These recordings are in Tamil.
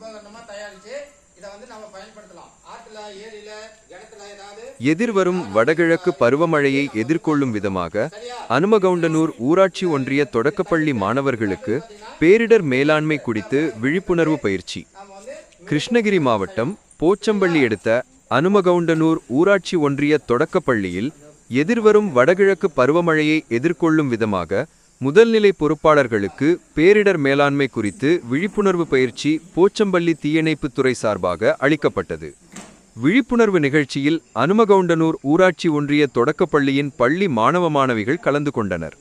உபகரணமா தயாரிச்சு இதை வந்து நம்ம பயன்படுத்தலாம். ஆற்றுல ஏரியில கிணத்துல ஏதாவது எதிர்வரும் வடகிழக்கு பருவமழையை எதிர்கொள்ளும் விதமாக அனுமகவுண்டனூர் ஊராட்சி ஒன்றிய தொடக்கப்பள்ளி மாணவர்களுக்கு பேரிடர் மேலாண்மை குறித்து விழிப்புணர்வு பயிற்சி. கிருஷ்ணகிரி மாவட்டம் போச்சம்பள்ளி எடுத்த அனுமகவுண்டனூர் ஊராட்சி ஒன்றிய தொடக்கப்பள்ளியில் எதிர்வரும் வடகிழக்கு பருவமழையை எதிர்கொள்ளும் விதமாக முதல்நிலை பொறுப்பாளர்களுக்கு பேரிடர் மேலாண்மை குறித்து விழிப்புணர்வு பயிற்சி போச்சம்பள்ளி தீயணைப்புத் துறை சார்பாக அளிக்கப்பட்டது. விழிப்புணர்வு நிகழ்ச்சியில் அனுமகவுண்டனூர் ஊராட்சி ஒன்றிய தொடக்கப்பள்ளியின் பள்ளி மாணவ மாணவிகள் கலந்து கொண்டனர்.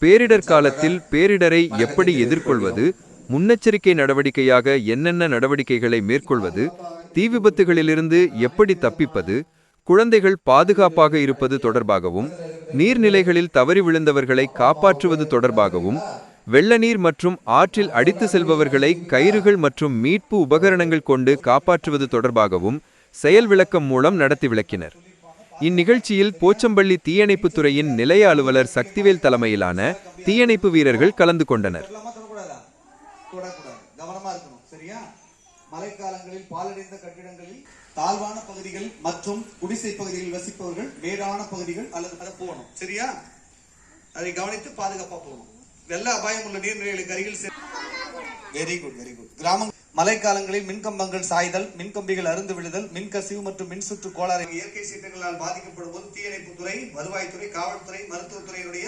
பேரிடர் காலத்தில் பேரிடரை எப்படி எதிர்கொள்வது முன்னெச்சரிக்கை நடவடிக்கையாக என்னென்ன நடவடிக்கைகளை மேற்கொள்வது தீ விபத்துகளிலிருந்து எப்படி தப்பிப்பது குழந்தைகள் பாதுகாப்பாக இருப்பது தொடர்பாகவும் நீர்நிலைகளில் தவறி விழுந்தவர்களை காப்பாற்றுவது தொடர்பாகவும் வெள்ள நீர் மற்றும் ஆற்றில் அடித்து செல்பவர்களை கயிறுகள் மற்றும் மீட்பு உபகரணங்கள் கொண்டு காப்பாற்றுவது தொடர்பாகவும் செயல் விளக்கம் மூலம் நடத்தி விளக்கினர். இந்நிகழ்ச்சியில் போச்சம்பள்ளி தீயணைப்புத் துறையின் நிலைய அலுவலர் சக்திவேல் தலைமையிலான தீயணைப்பு வீரர்கள் கலந்து கொண்டனர். மழைக்காலங்களில் பாலடைந்த கட்டிடங்களில் தாழ்வான பகுதிகள் மற்றும் குடிசை பகுதிகளில் வசிப்பவர்கள் மேடான பகுதிகள் அல்லது அதை போகணும். சரியா? அதை கவனித்து பாதுகாப்பா போகணும். வெள்ள அபாயம் உள்ள நீர்நிலைகளுக்கு அருகில் வெரி குட் வெரி குட் கிராமம் மழைக்காலங்களில் மின்கம்பங்கள் சாய்தல் மின்கம்பிகள் அருந்து விழுதல் மின்கசிவு மற்றும் மின்சுற்று கோளாறு இயற்கை சீற்றங்களால் பாதிக்கப்படும் போது தீயணைப்புத்துறை வருவாய்த்துறை காவல்துறை மருத்துவத்துறையினுடைய